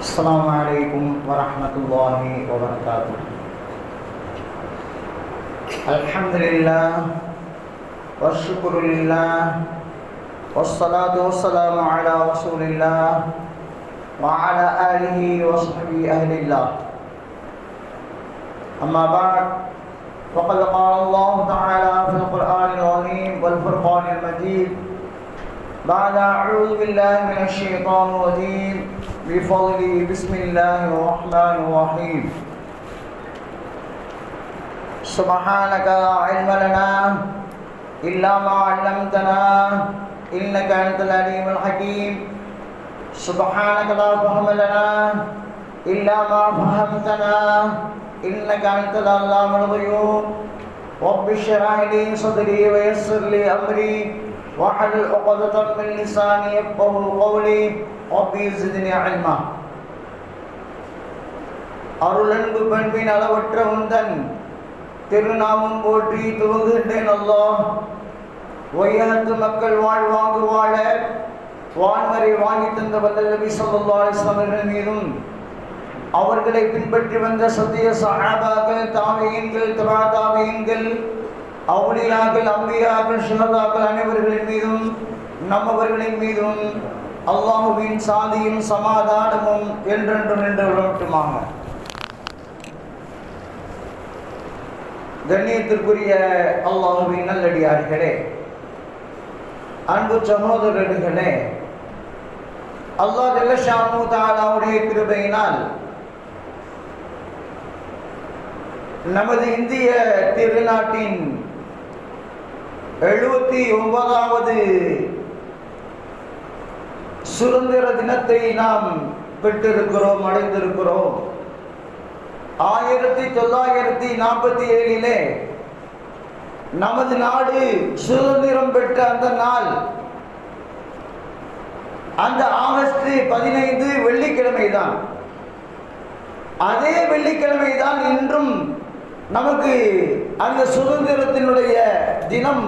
السلام عليكم ورحمة الله وبركاته. الحمد لله والشكر لله والصلاة والسلام على رسول الله وعلى آله وصحبه أهل الله. أما بعد فقد قال الله تعالى في القرآن العظيم والفرقان المجيد بعد أعوذ بالله من الشيطان الرجيم. بفضله بسم الله الرحمن الرحيم. سبحانك لا علم لنا إلا ما علمتنا إنك أنت العليم الحكيم. سبحانك لا فهم لنا إلا ما فهمتنا إنك أنت العلام الغيوب. رب اشرح لي صدري ويسر لي أمري. واحلل عقدة من لساني يفقه قولي ربي زدني علما அருளன்பு பண்பின் அளவற்ற உந்தன் திருநாமம் போற்றி துவங்குகின்றேன் அல்லாஹ் ஒய்யகத்து மக்கள் வாழ்வாங்கு வாழ வான்மறை வாங்கி தந்த வல்ல நபி ஸல்லல்லாஹு அலைஹி வஸல்லம் மீதும் அவர்களை பின்பற்றி வந்த சத்திய சஹாபாக்கள் தாமியன்கள் தபா தாமியன்கள் அவுளியாக்கள் அம்பியாக்கள் சுனதாக்கள் அனைவர்களின் மீதும் நம்மவர்களின் மீதும் அல்லாஹுவின் சாந்தியும் சமாதானமும் என்றென்றும் நின்று விடட்டுமாக. கண்ணியத்திற்குரிய அல்லாஹுவின் நல்லடியார்களே அன்பு சகோதரர்களே அல்லாஹ் ஜல்லஷானு தாலாவுடைய கிருபையினால் நமது இந்திய திருநாட்டின் எழுபத்தி ஒன்பதாவது சுதந்திர தினத்தை நாம் பெற்றிருக்கிறோம் அடைந்திருக்கிறோம். ஆயிரத்தி தொள்ளாயிரத்தி நாற்பத்தி ஏழிலே நமது நாடு சுதந்திரம் பெற்ற அந்த நாள் அந்த ஆகஸ்ட் பதினைந்து வெள்ளிக்கிழமை தான் அதே வெள்ளிக்கிழமை தான் இன்றும் நமக்கு அந்த சுதந்திரத்தினுடைய தினம்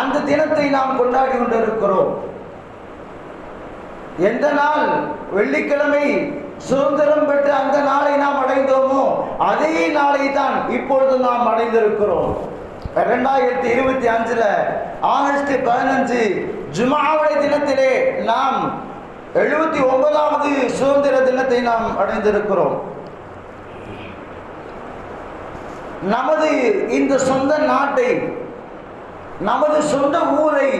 அந்த தினத்தை நாம் கொண்டாடி கொண்டிருக்கிறோம். எந்த நாள்? வெள்ளிக்கிழமை சுதந்திரம் பெற்ற அந்த நாளை நாம் அடைந்தோமோ அதே நாளை தான் இப்பொழுது நாம் அடைந்திருக்கிறோம். ரெண்டாயிரத்தி இருபத்தி அஞ்சுல ஆகஸ்ட் பதினஞ்சு ஜுமாவுடைய தினத்திலே நாம் எழுபத்தி ஒன்பதாவது சுதந்திர தினத்தை நாம் அடைந்திருக்கிறோம். நமது இந்த சொந்த நாட்டை நமது சொந்த ஊரை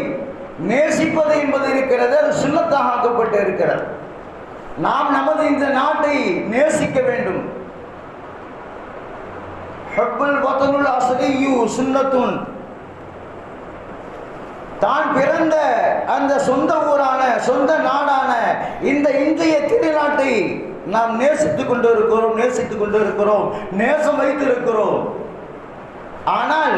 நேசிப்பது என்பது இருக்கிறது அது சுல்லத்தாக ஆக்கப்பட்டு இருக்கிறது. நாம் நமது இந்த நாட்டை நேசிக்க வேண்டும். சுன்னத்துன் தான் பிறந்த அந்த சொந்த ஊரான சொந்த நாடான இந்த இந்திய திருநாட்டை நாம் நேசித்துக் கொண்டு இருக்கிறோம் நேசித்துக் கொண்டு இருக்கிறோம் நேசம் வைத்திருக்கிறோம். ஆனால்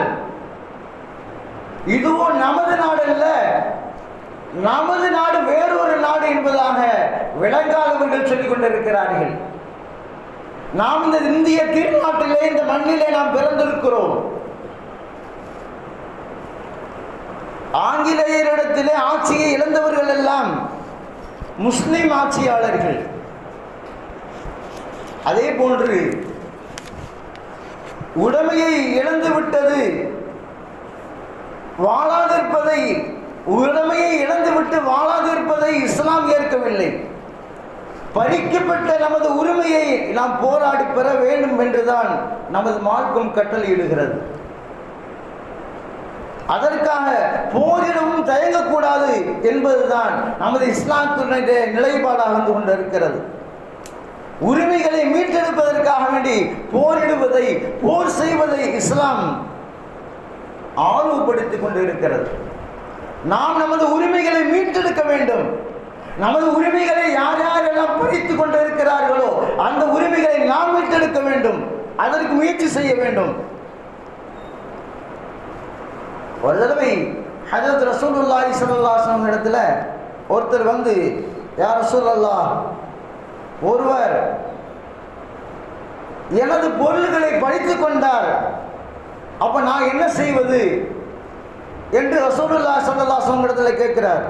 இதுவும் நமது நாடு அல்ல நமது நாடு வேறொரு நாடு என்பதாக விளங்காதவர்கள் சொல்லிக் கொண்டிருக்கிறார்கள். நாம் இந்த இந்திய திருநாட்டிலே இந்த மண்ணிலே நாம் பிறந்திருக்கிறோம். ஆங்கிலேயரிடத்திலே ஆட்சியை இழந்தவர்கள் எல்லாம் முஸ்லிம் ஆட்சியாளர்கள். அதே போன்று உடமையை இழந்து விட்டது வாழாதிருப்பதை உடமையை இழந்துவிட்டு வாழாதிருப்பதை இஸ்லாம் ஏற்கவில்லை. பறிக்கப்பட்ட நமது உரிமையை நாம் போராடி பெற வேண்டும் என்றுதான் நமது மார்க்கம் கட்டளையிடுகிறது. அதற்காக போரிடவும் தயங்கக்கூடாது என்பதுதான் நமது இஸ்லாத்தினுடைய நிலைப்பாடாக வந்து கொண்டிருக்கிறது. உரிமைகளை மீட்டெடுப்பதற்காக வேண்டி போரிடுவதை போர் செய்வதை இஸ்லாம் ஆர்வப்படுத்திக் கொண்டு இருக்கிறது நாம் நமது உரிமைகளை மீட்டெடுக்க வேண்டும். நமது உரிமைகளை யார் யாரெல்லாம் பறித்துக் கொண்டு இருக்கிறார்களோ அந்த உரிமைகளை நாம் மீட்டெடுக்க வேண்டும். அதற்கு முயற்சி செய்ய வேண்டும். ஒரு தடவை ஹஜரத் ரசூலுல்லாஹி ஸல்லல்லாஹு இடத்துல ஒருத்தர் வந்து யார் ரசூலல்லா ஒருவர் எனது பொருள்களை பறித்து கொண்டார். அப்ப நான் என்ன செய்வது? என்று ரசூலுல்லா சல்லா அலைஹி இடத்துல கேட்கிறார்.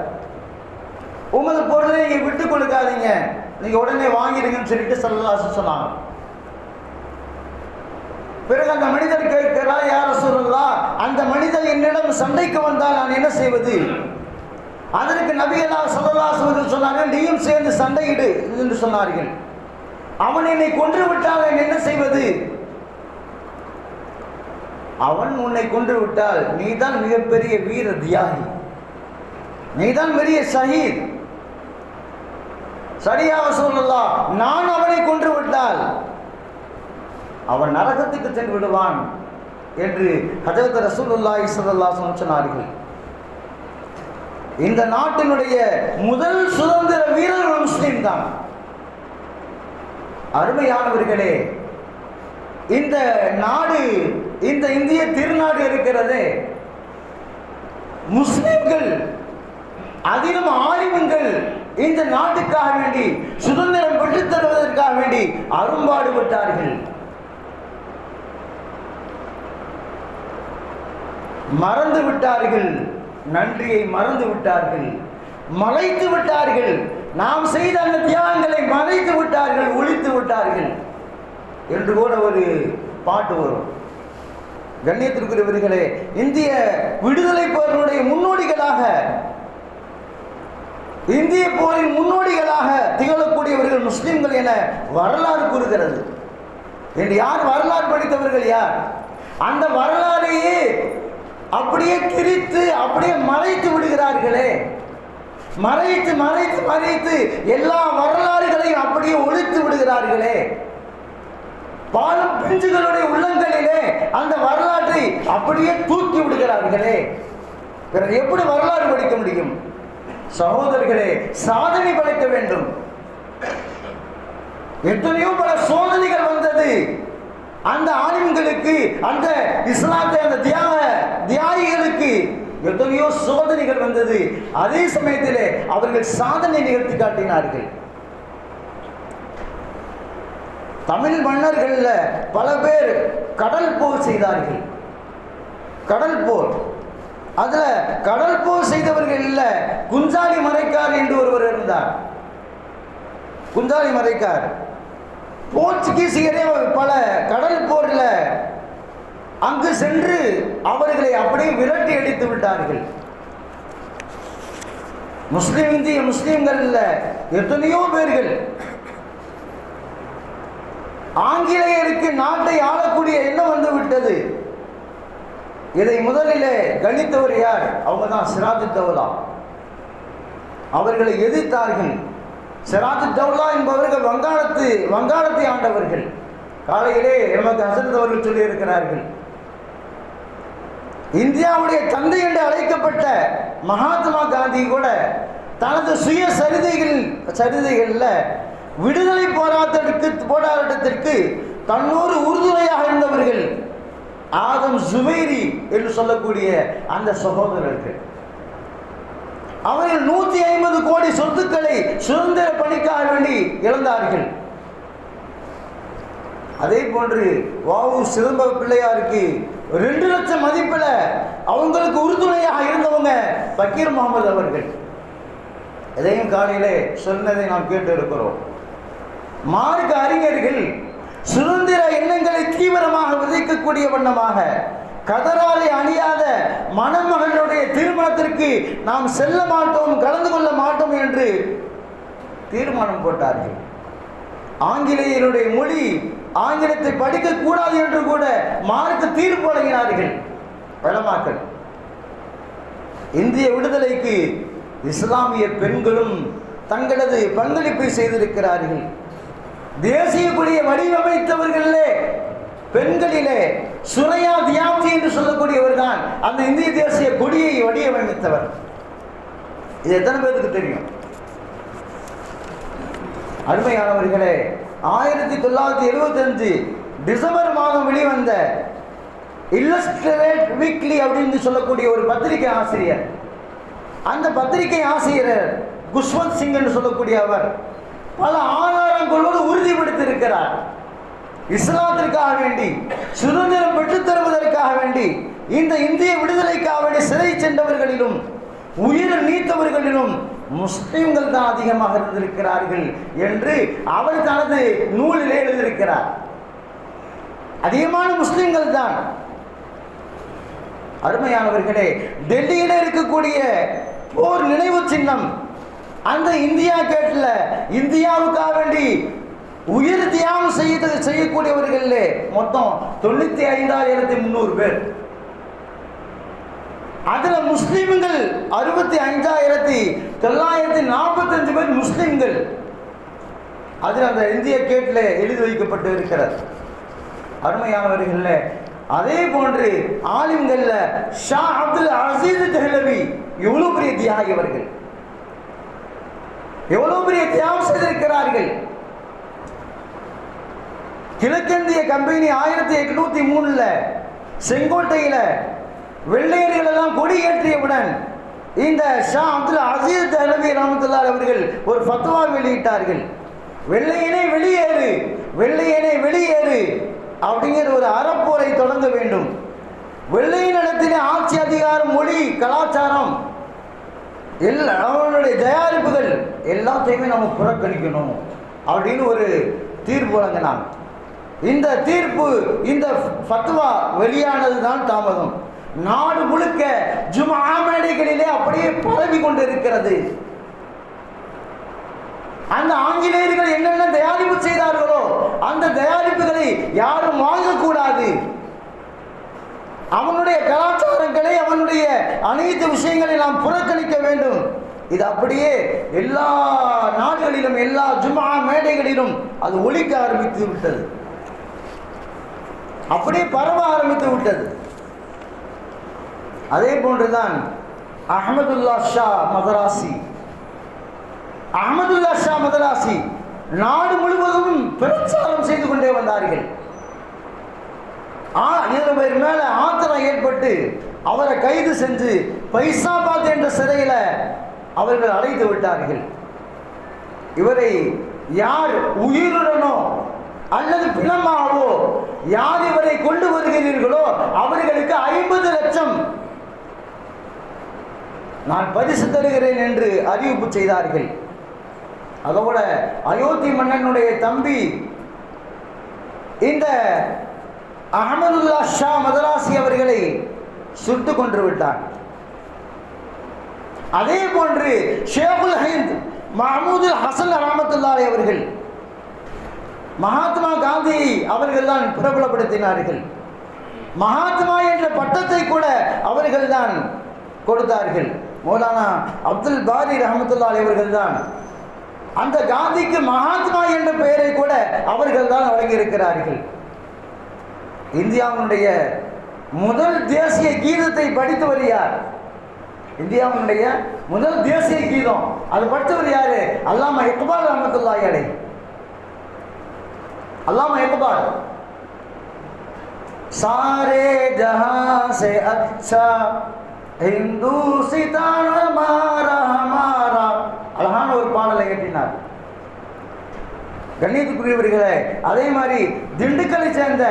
உமது பொருளை நீங்க விட்டு கொடுக்காதீங்க. நீங்க உடனே வாங்கிடுங்கன்னு சொல்லிட்டு சல்லல்லாஹு சொன்னாங்க. பிறகு அந்த மனிதர் கேட்கிறார் யார் சொல்லலா அந்த மனிதர் என்னிடம் சண்டைக்கு வந்தால் நான் என்ன செய்வது? அதற்கு நபிகளா சொல்லலா சொன்னார்கள் நீயும் சேர்ந்து சண்டையிடு என்று சொன்னார்கள். அவன் என்னை கொன்று விட்டால் என்ன செய்வது? அவன் உன்னை கொன்று விட்டால் நீதான் மிகப்பெரிய வீர தியாகி. நீதான் பெரிய ஷஹீத். சரியாக சொல்லலாம் நான் அவனை கொன்று விட்டால் அவன் நரகத்துக்கு சென்று விடுவான் என்று ஹஜரத் ரசூலுல்லா இசதல்லா சொன்னார்கள். இந்த நாட்டினுடைய முதல் சுதந்திர வீரர் முஸ்லீம் தான். அருமையானவர்களே இந்த நாடு இந்த இந்திய திருநாடு இருக்கிறது. முஸ்லிம்கள் அதிலும் ஆலிமங்கள் இந்த நாட்டுக்காக வேண்டி சுதந்திரம் பெற்றுத் தருவதற்காக வேண்டி அரும்பாடுபட்டார்கள். மறந்து விட்டார்கள் நன்றியை மறந்து விட்டார்கள். மலைத்து விட்டார்கள் நாம் செய்த அந்த தியாகங்களை மறைத்து விட்டார்கள் ஒழித்து விட்டார்கள். என்று கூட ஒரு பாட்டு வரும். கண்ணியத்திற்குரியவர்களே இந்திய விடுதலை போரினுடைய முன்னோடிகளாக இந்திய போரின் முன்னோடிகளாக திகழக்கூடியவர்கள் முஸ்லிம்கள் என வரலாறு கூறுகிறது. என்று யார் வரலாறு படித்தவர்கள் யார்? அந்த வரலாறையே அப்படியே திரித்து அப்படியே மறைத்து விடுகிறார்களே. மறைத்து மறைத்து மறைத்து எல்லா வரலாறுகளையும் அப்படியே ஒழித்து விடுகிறார்களே. பாலும் பிஞ்சுகளுடைய உள்ளங்களிலே அந்த வரலாற்றை அப்படியே தூக்கி விடுகிறார்களே. பிறகு எப்படி வரலாறு படிக்க முடியும்? சகோதரர்களே சாதனை படைக்க வேண்டும். எத்தனையோ பல சோதனைகள் வந்தது. அந்த ஆலிம்களுக்கு அந்த இஸ்லாத்தை அந்த தியாக தியாகிகளுக்கு எத்தனையோ சோதனைகள் வந்தது. அதே சமயத்திலே அவர்கள் சாதனை நிகழ்த்தி காட்டினார்கள். தமிழ் மன்னர்களில் பல பேர் கடல் போர் செய்தார்கள். கடல் போர். அதில் கடல் போர் செய்தவர்கள் குஞ்சாலி மறைக்கார் என்று ஒருவர் இருந்தார். குஞ்சாலி மறைக்கார் போர்ச்சுகீசியரே பல கடல் போரில் அங்கு சென்று அவர்களை அப்படியே விரட்டி அடித்து விட்டார்கள். முஸ்லிம் இந்திய முஸ்லீம்கள் எத்தனையோ பேர்கள் ஆங்கிலேயருக்கு நாட்டை ஆளக்கூடிய எண்ணம் வந்து விட்டது இதை முதலிலே கணித்தவர் யார்? அவங்க தான் சிராஜு தவலா அவர்களை எதிர்த்தார்கள். சிராஜு தௌலா என்பவர்கள் வங்காளத்து வங்காளத்தை ஆண்டவர்கள். காலையிலே நமக்கு ஹசரத் அவர்கள் சொல்லியிருக்கிறார்கள். இந்தியாவுடைய தந்தை என்று அழைக்கப்பட்ட மகாத்மா காந்தி கூட தனது சுய சரிதைகள் சரிதைகளில் விடுதலை போராட்டத்திற்கு போராட்டத்திற்கு தன்னோடு உறுதுணையாக இருந்தவர்கள் ஆதம் ஜுபைரி என்று சொல்லக்கூடிய அந்த சகோதரர்கள். அவர்கள் நூத்தி ஐம்பது கோடி சொத்துக்களை சுதந்திர பணிக்காக வேண்டி இழந்தார்கள். அதே போன்று வாவு சிதம்ப பிள்ளையாருக்கு ரெண்டு லட்சம் மதிப்பில் அவங்களுக்கு உறுதுணையாக இருந்தவங்க பக்கீர் முகமது அவர்கள். எதையும் காலையில் சொன்னதை நாம் கேட்டு இருக்கிறோம் மார்க்க அறிஞர்கள் சுதந்திர எண்ணங்களை தீவிரமாக விதைக்கக்கூடிய வண்ணமாக கதராலை அணியாத மணமகளுடைய திருமணத்திற்கு நாம் செல்ல மாட்டோம் கலந்து கொள்ள மாட்டோம் என்று தீர்மானம் போட்டார்கள். ஆங்கிலேயருடைய மொழி ஆங்கிலத்தை படிக்க கூடாது என்று கூட மார்க்க தீர்ப்பு வழங்கினார்கள். வளமாக்கள் இந்திய விடுதலைக்கு இஸ்லாமிய பெண்களும் தங்களது பங்களிப்பை செய்திருக்கிறார்கள். தேசிய கொடியை வடிவமைத்தவர்களே பெண்களிலே சுரையா தியாப்தி என்று சொல்லக்கூடியவர் தான் அந்த இந்திய தேசிய கொடியை வடிவமைத்தவர். இது எத்தனை பேருக்கு தெரியும்? அருமையானவர்களே ஆயிரத்தி தொள்ளாயிரத்தி எழுபத்தஞ்சு டிசம்பர் மாதம் வெளிவந்த இல்லஸ்ட்ரேட் வீக்லி அப்படின்னு சொல்லக்கூடிய ஒரு பத்திரிகை ஆசிரியர். அந்த பத்திரிகை ஆசிரியர் குஷ்வந்த் சிங் என்று சொல்லக்கூடிய அவர் பல ஆதாரங்களோடு உறுதிப்படுத்தியிருக்கிறார். இஸ்லாத்திற்காக வேண்டி சுதந்திரம் பெற்றுத் தருவதற்காக வேண்டி இந்த இந்திய விடுதலைக்காக வேண்டி சிறை சென்றவர்களிலும் உயிர் நீத்தவர்களிலும் முஸ்லிம்கள் தான் அதிகமாக இருந்திருக்கிறார்கள் என்று அவர் தனது நூலில் எழுதியிருக்கிறார். அதிகமான முஸ்லிம்கள் தான். அருமையானவர்களே டெல்லியில் இருக்கக்கூடிய போர் நினைவு சின்னம் அந்த இந்தியா கேட்டில் இந்தியாவுக்காக வேண்டி உயிர் தியாகம் செய்து செய்யக்கூடியவர்கள் மொத்தம் தொண்ணூத்தி ஐந்தாயிரத்தி முந்நூறு பேர். அதுல முஸ்லிம்கள் அறுபத்தி அஞ்சாயிரத்தி தொள்ளாயிரத்தி நாற்பத்தஞ்சு பேர் முஸ்லிம்கள். அதில் அந்த இந்திய கேட்டில் எழுதி வைக்கப்பட்டு இருக்கிறது. அருமையானவர்கள்ல அதே போன்று ஆலிம்கள்ல ஷா அப்துல் அசீஸ் தெஹ்லவி இவ்வளவு பெரிய தியாகி அவர்கள். எவ்வளவு பெரிய தியாகம் செய்திருக்கிறார்கள்? கிழக்கிந்திய கம்பெனி ஆயிரத்தி எட்நூத்தி மூணுல செங்கோட்டையில வெள்ளையர்கள் எல்லாம் கொடியேற்றியவுடன் இந்த ஷா அப்துல் அசீஸ் தலவி ரஹமத்துல்லாஹி அவர்கள் ஒரு ஃபத்வா வெளியிட்டார்கள். வெள்ளையனே வெளியேறு வெள்ளையனே வெளியேறு அப்படிங்கிற ஒரு அறப்போரை தொடங்க வேண்டும். வெள்ளையினிடத்திலே ஆட்சி அதிகாரம் மொழி கலாச்சாரம் எல்லா அவனுடைய தயாரிப்புகள் எல்லாத்தையுமே நம்ம புறக்கணிக்கணும் அப்படின்னு ஒரு தீர்ப்பு வழங்கினான். இந்த தீர்ப்பு இந்த ஃபத்வா வெளியானது தான் தாமதம். நாடு முழுக்க ஜுமா மேடைகளிலே அப்படியே பரவி கொண்டிருக்கிறது அந்த ஆங்கிலேயர்கள் என்னென்ன தயாரிப்பு செய்தார்களோ அந்த தயாரிப்புகளை யாரும் வாங்க அவனுடைய கலாச்சாரங்களை அவனுடைய அனைத்து விஷயங்களை நாம் புறக்கணிக்க வேண்டும். இது அப்படியே எல்லா நாடுகளிலும் எல்லா ஜுமா மேடைகளிலும் அது ஒழிக்க ஆரம்பித்து விட்டது. அப்படியே பரவ ஆரம்பித்து விட்டது. அதே போன்றுதான் அஹமதுல்லா ஷா மதராசி. அஹமதுல்லா ஷா மதராசி நாடு முழுவதும் பிரச்சாரம் செய்து கொண்டே வந்தார்கள். ஆ இதில் பேர் மேல ஆத்திரம் ஏற்பட்டு அவரை கைது செஞ்சு பைசாபாத் என்ற சிறையில் அவர்கள் அழைத்து விட்டார்கள். இவரை யார் உயிருடனோ அல்லது பிணமாகவோ யார் இவரை கொண்டு வருகிறீர்களோ அவர்களுக்கு ஐம்பது லட்சம். நான் பரிசு தருகிறேன் என்று அறிவிப்பு செய்தார்கள். அதோட அயோத்தி மன்னனுடைய தம்பி இந்த அகமதுல்லா ஷா மதராசி அவர்களை சுட்டு கொன்று விட்டார் அதே போன்று ஷேகுல் ஹைந்த் மஹமூது ஹசன் ரஹமத்துல்லாரி அவர்கள் மகாத்மா காந்தியை அவர்கள் தான் பிரபலப்படுத்தினார்கள். மகாத்மா என்ற பட்டத்தை கூட அவர்கள் தான் கொடுத்தார்கள். மௌலானா அப்துல் பாரி ரஹமத்துல்லாரி அவர்கள் தான் அந்த காந்திக்கு மகாத்மா என்ற பெயரை கூட அவர்கள் தான் வழங்கியிருக்கிறார்கள். இந்தியாவுடைய முதல் தேசிய கீதத்தை படித்தவர் யார்? இந்தியாவுடைய முதல் தேசிய கீதம். அது படித்தவர் யாரு? அல்லாமா இக்பால் அஹமத்துல்லா அலை அல்லாமா இக்பால். சாரே ஜஹான் சே அச்சா ஹிந்து சிதான மாறா மாரா அழகான ஒரு பாடலை கட்டினார் கண்ணியத்துக்குரியவர்களே அதே மாதிரி திண்டுக்கலை சேர்ந்த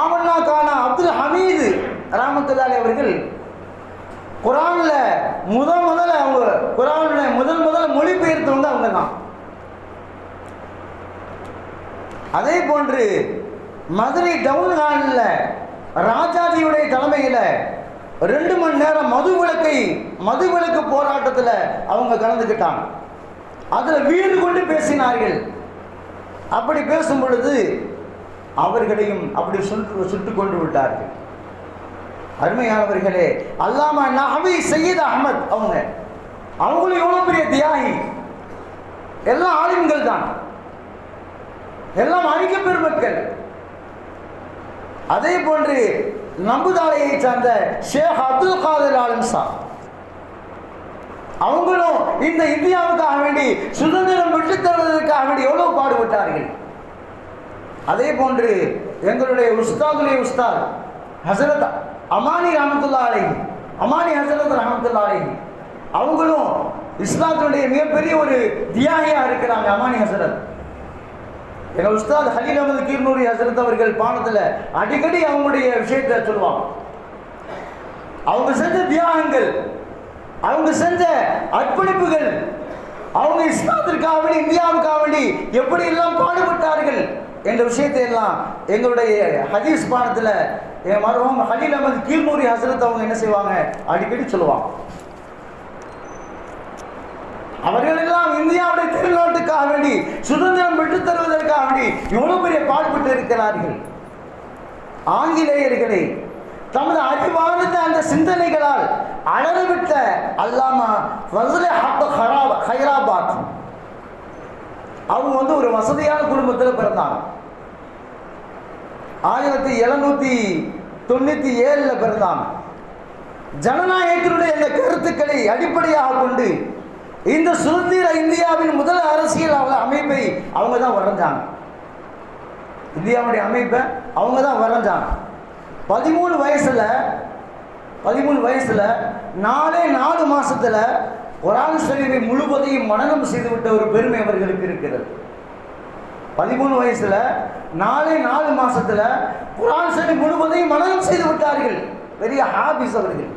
ஆமன்னா கானா அப்துல் ஹமீது ராமத்துல்லாலி அவர்கள் குரான்ல முதல் முதல்ல அவங்க குரானுடைய முதல் முதல்ல மொழிபெயர்த்தவங்க அவங்க தான். அதே போன்று மதுரை டவுன் ஹாலில் ராஜாஜியுடைய தலைமையில் ரெண்டு மணி நேரம் மது விளக்கை மது விளக்கு போராட்டத்தில் அவங்க கலந்துக்கிட்டாங்க. அதில் வீடு கொண்டு பேசினார்கள். அப்படி பேசும் பொழுது அவர்களையும் அப்படி சுட்டு சுட்டு கொண்டு விட்டார்கள். அருமையானவர்களே அல்லாமா நஹவி சையீத் அகமத் அவங்க. அவங்களும் எவ்வளோ பெரிய தியாகி. எல்லாம் ஆலிம்கள் தான். எல்லாம் அறிக்க பெருமக்கள். அதே போன்று நம்புதாலையை சார்ந்த ஷேக் அப்துல் காதர் ஆலம் சா. அவங்களும் இந்த இந்தியாவுக்காக வேண்டி சுதந்திரம் விட்டு தருவதற்காக வேண்டி எவ்வளவு பாடுபட்டார்கள். அதே போன்று எங்களுடைய உஸ்தாதுடைய உஸ்தாத் ஹசரத் அமானி ரஹமத்துல்லா அலை அமானி ஹசரத் ரஹமத்துல்லா அலை அவங்களும் இஸ்லாத்தினுடைய மிகப்பெரிய ஒரு தியாகியாக இருக்கிறாங்க அமானி ஹசரத். எங்கள் உஸ்தாத் ஹலீல் அகமது கீர்னூரி ஹசரத் அவர்கள் பானத்தில் அடிக்கடி அவங்களுடைய விஷயத்தை சொல்லுவாங்க. அவங்க செஞ்ச தியாகங்கள் அவங்க செஞ்ச அர்ப்பணிப்புகள் அவங்க இஸ்லாத்திற்காக வேண்டி இந்தியாவுக்காக வேண்டி எப்படி எல்லாம் பாடுபட்டார்கள் என்ற விஷயத்தை எல்லாம் எங்களுடைய ஹதீஸ் பாடத்தில் என் மருமம் ஹலீல் அமது கீழ்மூரி ஹசரத் அவங்க என்ன செய்வாங்க? அடிக்கடி சொல்லுவாங்க. அவர்கள் எல்லாம் இந்தியாவுடைய திருநாட்டுக்காக வேண்டி சுதந்திரம் பெற்றுத் தருவதற்காக வேண்டி எவ்வளவு பெரிய பாடுபட்டு இருக்கிறார்கள். ஆங்கிலேயர்களை தமது அறிவார்ந்த அந்த சிந்தனைகளால் அலறவிட்ட அல்லாமா ஃபஸ்லே ஹைராபாத். அவங்க வந்து ஒரு வசதியான குடும்பத்தில் பிறந்தாங்க. ஆயிரத்தி எழுநூத்தி தொண்ணூத்தி ஏழுல பிறந்தான். ஜனநாயகத்தினுடைய இந்த கருத்துக்களை அடிப்படையாக கொண்டு இந்த சுதந்திர இந்தியாவின் முதல் அரசியல் அவங்க அமைப்பை அவங்க தான் வரைஞ்சாங்க. இந்தியாவுடைய அமைப்பை அவங்க தான் வரைஞ்சாங்க. பதிமூணு வயசுல பதிமூணு வயசுல நாலே நாலு மாசத்துல குரான் ஷரீஃபை முழுவதையும் மனனம் செய்துவிட்ட ஒரு பெருமை அவர்களுக்கு இருக்கிறது. பதிமூணு வயசுல நாலே நாலு மாசத்துல குரான் ஷரீஃப் முழுவதையும் மனநம் செய்து விட்டார்கள். பெரிய ஹாபிஸ் அவர்கள்.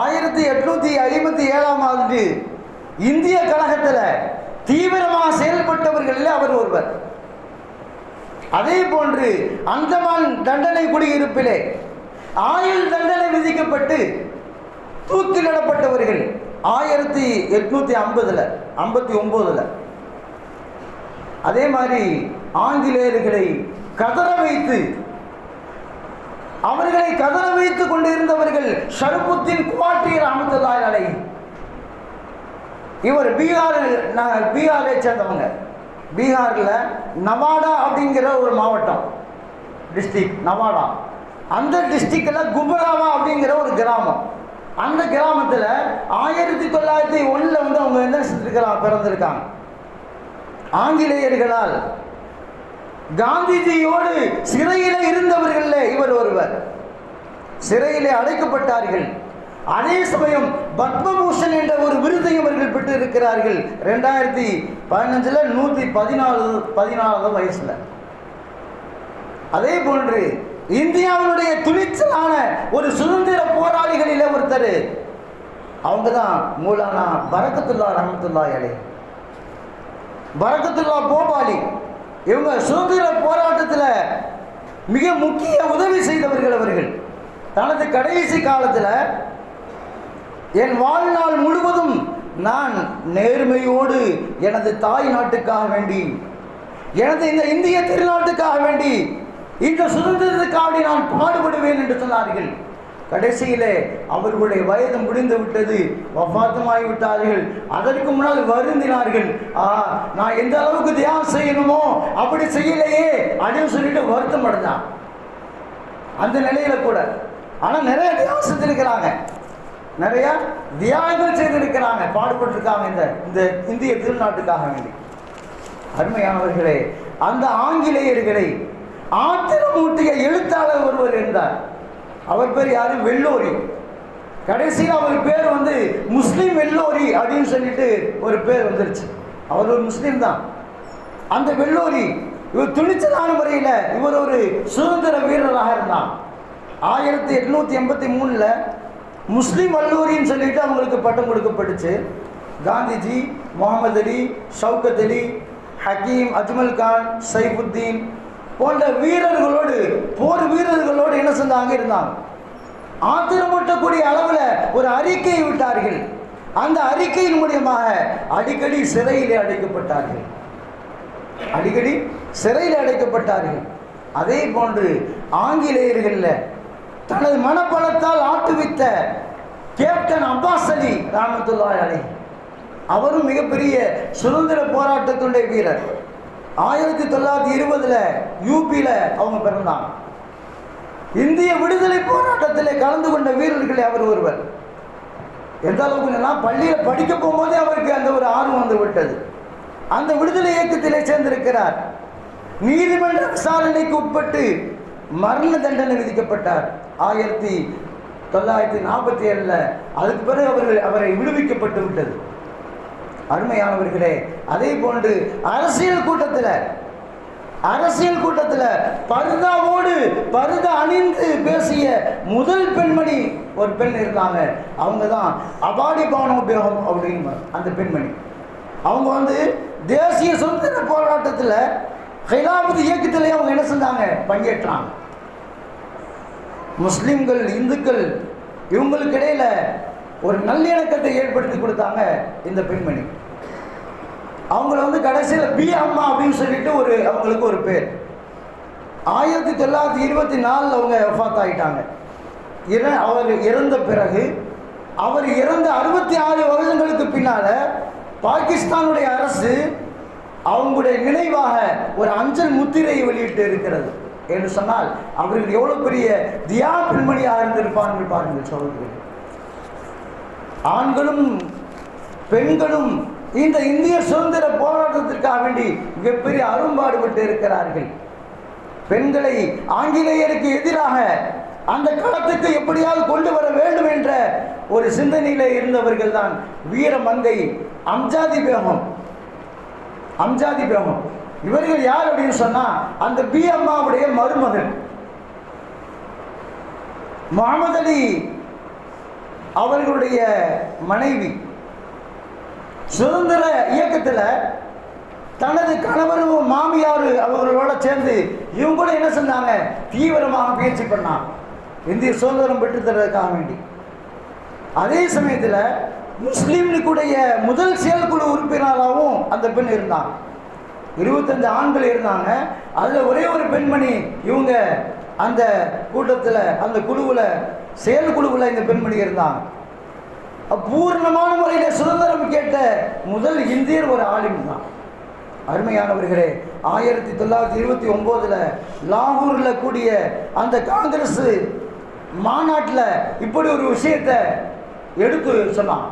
ஆயிரத்தி எட்நூத்தி ஐம்பத்தி ஏழாம் ஆண்டு இந்திய கழகத்தில் தீவிரமாக செயல்பட்டவர்களில் அவர் ஒருவர். அதே போன்று அந்தமான் தண்டனை குடியிருப்பிலே ஆயுள் தண்டனை விதிக்கப்பட்டு தூக்கிலிடப்பட்டவர்கள். ஆயிரத்தி எட்நூத்தி ஐம்பதுல ஐம்பத்தி ஒன்பதுல அதே மாதிரி ஆங்கிலேயர்களை கதற வைத்து அவர்களை கதற வைத்துக் கொண்டிருந்தவர்கள் ஷருப்புத்தின் குவாட்டியர் அமைத்ததால் அலை இவர் பீகார் பீகாரை சேர்ந்தவங்க. பீகாரில் நவாடா அப்படிங்கிற ஒரு மாவட்டம் டிஸ்ட்ரிக்ட் நவாடா. அந்த டிஸ்ட்ரிக்டில் குபராவா அப்படிங்கிற ஒரு கிராமம். அந்த கிராமத்தில் ஆயிரத்தி தொள்ளாயிரத்தி ஒன்றில் வந்து அவங்க என்ன செஞ்சிருக்கலாம் பிறந்திருக்காங்க. ஆங்கிலேயர்களால் காந்திஜியோடு சிறையில் இருந்தவர்கள இவர் ஒருவர். சிறையிலே அடைக்கப்பட்டார்கள். அதே சமயம் பத்மபூஷன் என்ற ஒரு விருதை அவர்கள் பெற்று இருக்கிறார்கள் ரெண்டாயிரத்தி பதினஞ்சுல நூற்றி பதினாலு பதினாலாவது வயசுல. அதே போன்று இந்தியாவினுடைய துணிச்சலான ஒரு சுதந்திர போராளிகளில் ஒருத்தர். அவங்க தான் மூலானா பரக்கத்துல்லா ரஹமத்துல்லா அலை பரக்கத்துல்லா போபாலி. இவங்க சுதந்திர போராட்டத்தில் மிக முக்கிய உதவி செய்தவர்கள் அவர்கள். தனது கடைசி காலத்தில் என் வாழ்நாள் முழுவதும் நான் நேர்மையோடு எனது தாய் நாட்டுக்காக வேண்டி எனது இந்த இந்திய திருநாட்டுக்காக வேண்டி இந்த சுதந்திரத்துக்காக நான் பாடுபடுவேன் என்று சொன்னார்கள். கடைசியிலே அவர்களுடைய வயது முடிந்து விட்டது. வஃபாத்தமாகி விட்டார்கள் அதற்கு முன்னால் வருந்தினார்கள். ஆ நான் எந்த அளவுக்கு தியாகம் செய்யணுமோ அப்படி செய்யலையே அப்படின்னு சொல்லிட்டு வருத்தம் அடைஞ்சான் அந்த நிலையில கூட. ஆனால் நிறைய தியாகம் செஞ்சிருக்கிறாங்க. நிறைய தியாகங்கள் செய்திருக்கிறாங்க. பாடுபட்டிருக்காங்க இந்த இந்த இந்திய திருநாட்டுக்காக வேண்டி. அருமையானவர்களே அந்த ஆங்கிலேயர்களை ஆத்திரமூட்டிய எழுத்தாளர் ஒருவர் இருந்தார். அவர் பேர் யாரு? வெள்ளோரி. கடைசியில் அவர் பேர் வந்து முஸ்லீம் வெள்ளோரி அப்படின்னு சொல்லிட்டு ஒரு பேர் வந்துருச்சு. அவர் ஒரு முஸ்லீம் தான். அந்த வெள்ளோரி இவர் துணிச்சலான முறையில் இவர் ஒரு சுதந்திர வீரராக இருந்தான் ஆயிரத்தி எட்நூத்தி எண்பத்தி மூணில் முஸ்லீம் வல்லூரின்னு சொல்லிட்டு அவங்களுக்கு பட்டம் கொடுக்கப்பட்டுச்சு. காந்திஜி முகமது அலி ஷவுகத் அலி ஹக்கீம் அஜ்மல் கான் சைஃபுத்தீன் போன்ற வீரர்களோடு போர் வீரர்களோடு என்ன செஞ்சாங்க இருந்தாங்க ஆத்திரமூட்டக்கூடிய அளவில் ஒரு அறிக்கையை விட்டார்கள். அந்த அறிக்கையின் மூலியமாக அடிக்கடி சிறையிலே அடைக்கப்பட்டார்கள். அடிக்கடி சிறையில் அடைக்கப்பட்டார்கள். அதே போன்று ஆங்கிலேயர்களில் தனது மனப்பலத்தால் ஆட்டுவித்த கேப்டன் அப்பாஸ் அலி ராமத்துல்லா அலி அவரும் மிகப்பெரிய சுதந்திர போராட்டத்துடைய வீரர். ஆயிரத்தி தொள்ளாயிரத்தி இருபதுல யூபியில அவங்க பிறந்தாங்க. இந்திய விடுதலை போராட்டத்தில் கலந்து கொண்ட வீரர்களை அவர் ஒருவர். எந்த அளவுக்குன்னா பள்ளியில் படிக்க போகும்போதே அவருக்கு அந்த ஒரு ஆர்வம் வந்து விட்டது. அந்த விடுதலை இயக்கத்திலே சேர்ந்திருக்கிறார். நீதிமன்ற விசாரணைக்கு உட்பட்டு மரண தண்டனை விதிக்கப்பட்டார். ஆயிரத்தி தொள்ளாயிரத்தி நாற்பத்தி ஏழில் அதுக்கு பிறகு அவர்கள் அவரை விடுவிக்கப்பட்டு விட்டது. அருமையானவர்களே அதே போன்று அரசியல் கூட்டத்தில் அரசியல் கூட்டத்தில் பருதாவோடு பருதா அணிந்து பேசிய முதல் பெண்மணி ஒரு பெண் இருந்தாங்க. அவங்க தான் அபாடி பானோபயோகம் அப்படின்னு அந்த பெண்மணி. அவங்க வந்து தேசிய சுதந்திர போராட்டத்தில் ஹைலாபதி இயக்கத்திலே அவங்க என்ன செஞ்சாங்க? பங்கேற்றாங்க. முஸ்லிம்கள் இந்துக்கள் இவங்களுக்கு இடையில ஒரு நல்லிணக்கத்தை ஏற்படுத்தி கொடுத்தாங்க இந்த பெண்மணி. அவங்கள வந்து கடைசியில் பி அம்மா அப்படின்னு சொல்லிட்டு ஒரு அவங்களுக்கு ஒரு பேர். ஆயிரத்தி தொள்ளாயிரத்தி இருபத்தி நாலில் அவங்க எஃபாத் ஆகிட்டாங்க இற அவர் இறந்த பிறகு அவர் இறந்த அறுபத்தி ஆறு வருடங்களுக்கு பின்னால் பாகிஸ்தானுடைய அரசு அவங்களுடைய நினைவாக ஒரு அஞ்சல் முத்திரையை வெளியிட்டு இருக்கிறது. என்று சொன்னால் அவர்கள் எவ்வளவு பெரிய தியா பெண்மணியாக இருந்திருப்பார்கள் பாருங்கள் சகோதரர்கள். ஆண்களும் பெண்களும் இந்த இந்திய சுதந்திர போராட்டத்திற்காக வேண்டி மிகப்பெரிய அரும்பாடுபட்டு இருக்கிறார்கள். பெண்களை ஆங்கிலேயருக்கு எதிராக அந்த காலத்துக்கு எப்படியாவது கொண்டு வர வேண்டும் என்ற ஒரு சிந்தனையில இருந்தவர்கள் தான் வீர மங்கை அம்ஜாதி பேகம். அம்ஜாதி பேகம். இவர்கள் யார் அப்படின்னு சொன்னா அந்த பி அம்மாவுடைய மருமகன் முகமது அலி அவர்களுடைய மனைவி. சுதந்திர இயக்கத்தில் தனது கணவரும் மாமியார் அவர்களோட சேர்ந்து இவங்க கூட என்ன செஞ்சாங்க? தீவிரமாக முயற்சி பண்ணாங்க. இந்திய சுதந்திரம் பெற்றுத்தரதுக்காக வேண்டி. அதே சமயத்தில் முஸ்லீம்களுக்குடைய முதல் செயற்குழு உறுப்பினராகவும் அந்த பெண் இருந்தாங்க. இருபத்தஞ்சு ஆண்கள் இருந்தாங்க. அதில் ஒரே ஒரு பெண்மணி இவங்க அந்த கூட்டத்தில் அந்த குழுவில் செயற்குழுவில் இந்த பெண்மணி இருந்தாங்க. பூர்ணமான முறையில் சுதந்திரம் கேட்ட முதல் இந்தியர் ஒரு ஆலிம் தான். அருமையானவர்களே ஆயிரத்தி தொள்ளாயிரத்தி இருபத்தி ஒம்போதில் லாகூரில் கூடிய அந்த காங்கிரஸ் மாநாட்டில் இப்படி ஒரு விஷயத்தை எடுத்து சொன்னான்.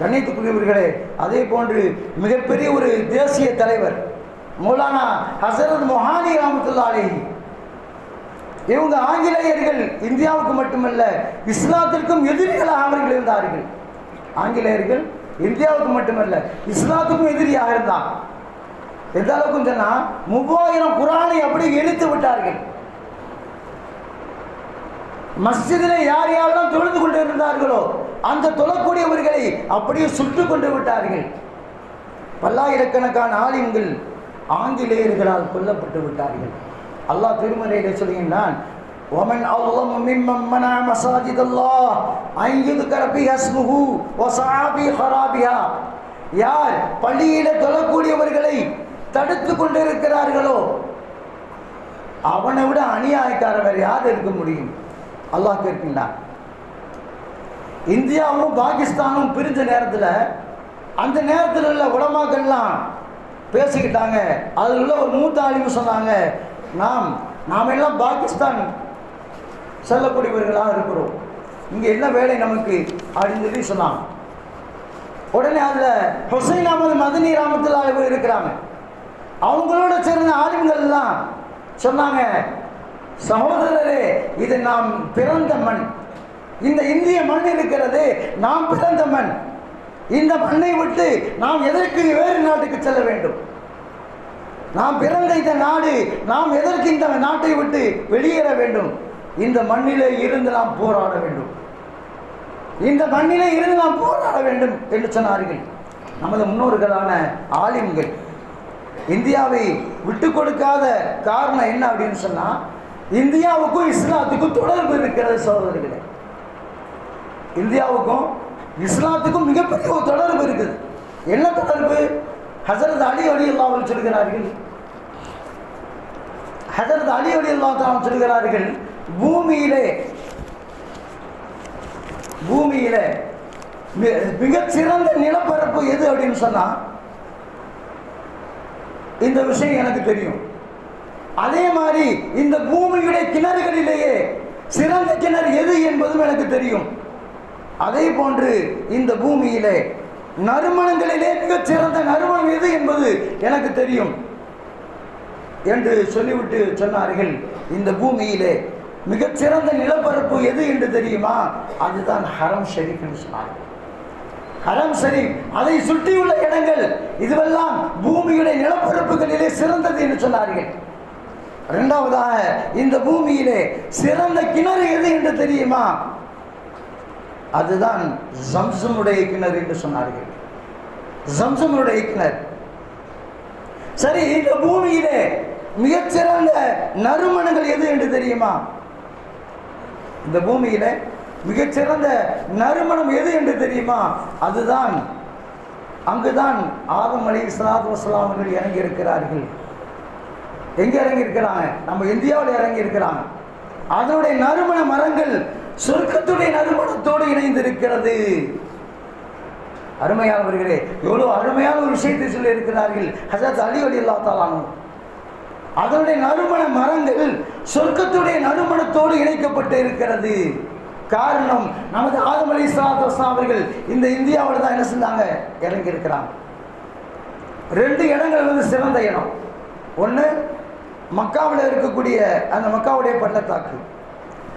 கண்ணியத்துக்குரியவர்களே அதே போன்று மிகப்பெரிய ஒரு தேசிய தலைவர் மௌலானா ஹசரத் மொஹானி ராமத்துல்லாலேஹி இவங்க ஆங்கிலேயர்கள் இந்தியாவுக்கு மட்டுமல்ல இஸ்லாத்திற்கும் எதிரிகளாக அவர்கள் இருந்தார்கள். ஆங்கிலேயர்கள் இந்தியாவுக்கு மட்டுமல்ல இஸ்லாத்துக்கும் எதிரியாக இருந்தான் எந்த அளவுக்கு சொன்னா மூவாயிரம் குரானை அப்படி எரித்து விட்டார்கள். மஸ்ஜிதில் யார் யாரெல்லாம் தொழுது கொண்டு இருந்தார்களோ அந்த தொழக்கூடியவர்களை அப்படியே சுட்டு கொண்டு விட்டார்கள். பல்லாயிரக்கணக்கான ஆலிம்கள் ஆங்கிலேயர்களால் கொல்லப்பட்டு விட்டார்கள். அல்லாஹ் திருமறையில சொல்கின்றான் ومن أظلم ممن منع مساجد الله أن يذكر فيها اسمه وسعى في خرابها யார் பள்ளியில தொழக்கூடியவர்களை தடுத்து கொண்டிருக்கிறார்களோ அவனை விட அநியாயக்காரர் வேறு யார் இருக்க முடியும் அல்லாஹ் கேட்கின்றான் இந்தியாவும் பாகிஸ்தானும் பிரிஞ்ச நேரத்தில் அந்த நேரத்தில் உள்ள உலமாக்கள்லாம் பேசிக்கிட்டாங்க அதில் உள்ள ஒரு மூத்த ஆலிmu சொன்னாங்க நாம் நாம் எல்லாம் பாகிஸ்தான் செல்லக்கூடியவர்களாக இருக்கிறோம். இங்கே என்ன வேலை நமக்கு? அப்படின்னு சொல்லி சொன்னாங்க. உடனே அதில் ஹொசைன் அமது மதனி ராமத்தில் இருக்கிறாங்க. அவங்களோட சேர்ந்த ஆளுங்கள்லாம் சொன்னாங்க சகோதரரே இது நாம் பிறந்த மண். இந்த இந்திய மண் இருக்கிறது நாம் பிறந்த மண். இந்த மண்ணை விட்டு நாம் எதற்கு வேறு நாட்டுக்கு செல்ல வேண்டும்? நாம் பிறந்த இந்த நாடு நாம் எதற்கு இந்த நாட்டை விட்டு வெளியேற வேண்டும். இந்த மண்ணிலே இருந்து நாம் போராட வேண்டும். இந்த மண்ணிலே இருந்து நாம் போராட வேண்டும் என்று சொன்னார்கள். நமது முன்னோர்களான ஆலிம்கள். இந்தியாவை விட்டு கொடுக்காத காரணம் என்ன அப்படின்னு சொன்னா இந்தியாவுக்கும் இஸ்லாத்துக்கும் தொடர்பு இருக்கிறது சகோதரர்களே. இந்தியாவுக்கும் இஸ்லாத்துக்கும் மிகப்பெரிய ஒரு தொடர்பு இருக்குது. என்ன தொடர்பு? ஹசரத் அலி அலி அல்லாமல் சொல்கிறார்கள் ஹசரத் அலி அலி அல்லாஹ் சொல்கிறார்கள் பூமியிலே பூமியில மிகச்சிறந்த நிலப்பரப்பு எது? அப்படின்னு சொன்னா இந்த விஷயம் எனக்கு தெரியும். அதே மாதிரி இந்த பூமியுடைய கிணறுகளிலேயே சிறந்த கிணறு எது என்பதும் எனக்கு தெரியும். அதே போன்று இந்த பூமியிலே நறுமணங்களிலே மிகச் சிறந்த நறுமணம் எது என்பது எனக்கு தெரியும். என்று சொல்லிவிட்டு சொன்னார்கள். இந்த பூமியிலே மிகச்சிறந்த நிலப்பரப்பு எது என்று தெரியுமா? அதுதான் ஹரம் ஷெரீப் என்று சொன்னார்கள். ஹரம் ஷெரீப் அதை சுற்றியுள்ள இடங்கள் இதுவெல்லாம் பூமியுடைய நிலப்பரப்புகளிலே சிறந்தது என்று சொன்னார்கள். இரண்டாவதாக இந்த பூமியிலே சிறந்த கிணறு எது என்று தெரியுமா? அதுதான் ஜம்சமுடைய கிணறு என்று சொன்னார்கள். ஜம்சமுடைய கிணறு. சரி இந்த பூமியிலே மிகச்சிறந்த நறுமணங்கள் எது என்று தெரியுமா? இந்த பூமியில மிகச்சிறந்த நறுமணம் எது என்று தெரியுமா? அதுதான் அங்குதான் ஆதம் அலி இஸ்லாத் வசலாம் அவர்கள் இறங்கி இருக்கிறார்கள் எங்க இறங்கி இருக்கிறாங்க நம்ம இந்தியாவில் இறங்கி இருக்கிறாங்க அதனுடைய நறுமண மரங்கள் சொர்க்கத்துடைய நறுமணத்தோடு இணைந்திருக்கிறது. அருமையானவர்களே எவ்வளவு அருமையான ஒரு விஷயத்தை சொல்லி இருக்கிறார்கள் ஹசரத் அலி அலி அல்லா தாலானும் அதனுடைய நறுமண மரங்கள் சொர்க்கத்துடைய நறுமணத்தோடு இணைக்கப்பட்டு இருக்கிறது. காரணம் நமது ஆதம் அலி அவர்கள் இந்த இந்தியாவில் தான் என்ன செஞ்சாங்க? இறங்கி இருக்கிறாங்க. ரெண்டு இடங்கள் வந்து சிறந்த இடம். ஒன்று மக்காவில் இருக்கக்கூடிய அந்த மக்காவுடைய பள்ளத்தாக்கு.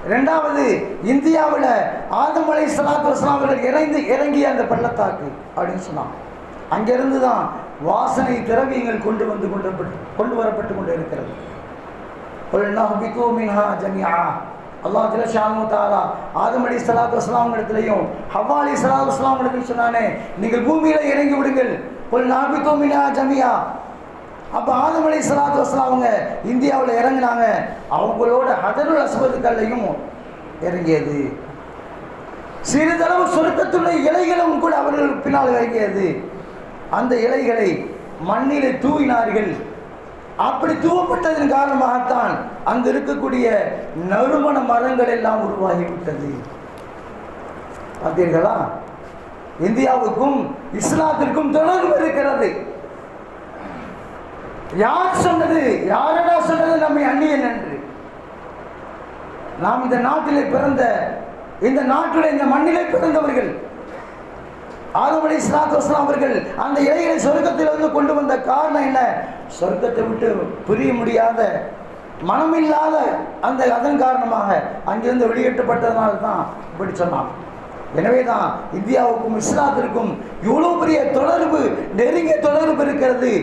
ரெண்டாவது இந்தியாவில் ஆதம் அலை சலாத்து வஸ்லாம் அவர்கள் இறங்கி இறங்கிய அந்த பள்ளத்தாக்கு அப்படின்னு சொன்னாங்க. அங்கிருந்து தான் வாசனை திரவியங்கள் கொண்டு வந்து கொண்டு கொண்டு வரப்பட்டு கொண்டு இருக்கிறது அல்லாஹ் ஜிலஷானு தாலா ஆதம் அலி சலாத்து வஸ்லாம் இடத்துலையும் ஹவ்வா அலி சலாத்து வஸ்லாம் இடத்துல சொன்னானே நீங்கள் பூமியில இறங்கி விடுங்கள். பொல் நாபித்தோ மினா ஜமியா அப்போ ஆதம் அலி சலாத்து வஸ்லாம் அவங்க இந்தியாவில் இறங்கினாங்க. அவங்களோட ஹதருள் அஸ்வதுக்கல்லையும் இறங்கியது. சிறிதளவு சொருக்கத்துள்ள இலைகளும் கூட அவர்கள் பின்னால் இறங்கியது. அந்த இலைகளை மண்ணிலே தூவினார்கள். அப்படி தூவப்பட்டதன் காரணமாகத்தான் அங்கு இருக்கக்கூடிய நறுமண மரங்கள் எல்லாம் உருவாகிவிட்டது. பார்த்தீர்களா? இந்தியாவுக்கும் இஸ்லாத்திற்கும் தொடர்பு இருக்கிறது. யார் சொன்னது? யாரடா சொன்னது? நம்மை அந்நியன் என்று நாம் இந்த நாட்டிலே பிறந்த இந்த நாட்டிலே இந்த மண்ணிலே பிறந்தவர்கள் ஆதமலை அலி இஸ்லாத்து வஸ்லாம் அவர்கள் அந்த இலைகளை சொர்க்கத்திலிருந்து கொண்டு வந்த காரணம் என்ன? சொர்க்கத்தை விட்டு புரிய முடியாத மனமில்லாத அந்த அதன் காரணமாக அங்கிருந்து வெளியேற்றப்பட்டதனால தான் இப்படி சொன்னான் எனவே தான் இந்தியாவுக்கும் இஸ்லாத்திற்கும் இவ்வளோ பெரிய தொடர்பு நெருங்கிய தொடர்பு இருக்கிறது.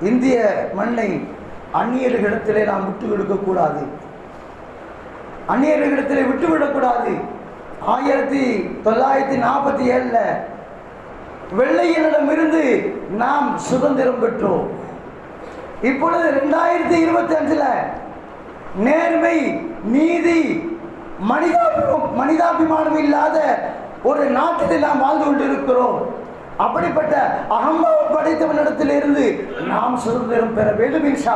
இந்திய மண்ணை அந்நியர்களிடத்திலே நாம் விட்டு கொடுக்கக்கூடாது. அந்நியர்களிடத்திலே விட்டுவிடக்கூடாது ஆயிரத்தி தொள்ளாயிரத்தி நாற்பத்தி ஏழில் வெள்ளையனிடமிருந்து நாம் சுதந்திரம் பெற்றோம். இப்பொழுது ரெண்டாயிரத்தி இருபத்தி அஞ்சுல நேர்மை நீதி மனிதாபிமம் மனிதாபிமானம் இல்லாத ஒரு நாட்டில் நாம் வாழ்ந்து கொண்டிருக்கிறோம். அப்படிப்பட்ட அகம்பாவம் படைத்தவனிடத்தில் இருந்து நாம் சுதந்திரம் பெற வேண்டும் இன்ஷா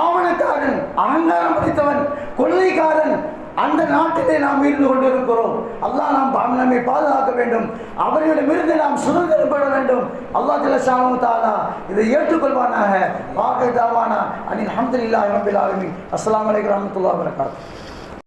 ஆவணக்காரன் அகங்காரம் படைத்தவன் கொள்ளைக்காரன் அந்த நாட்டிலே நாம் இருந்து கொண்டிருக்கிறோம். அல்லாஹ் நாம் நம்மை பாதுகாக்க வேண்டும். அவர்களிடமிருந்து நாம் சுதந்திரம் பெற வேண்டும். அல்லாஹ் ஜலசானு தாலா இதை ஏற்றுக்கொள்வானாக. வாக்கு தாவானா அனில் அஹமதுல்லாஹி ரபில் ஆலமீன். அஸ்லாம் அலைக்கும் வரஹ்மத்துல்லாஹி வரகாத்து